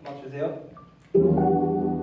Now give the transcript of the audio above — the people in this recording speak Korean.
음악 주세요.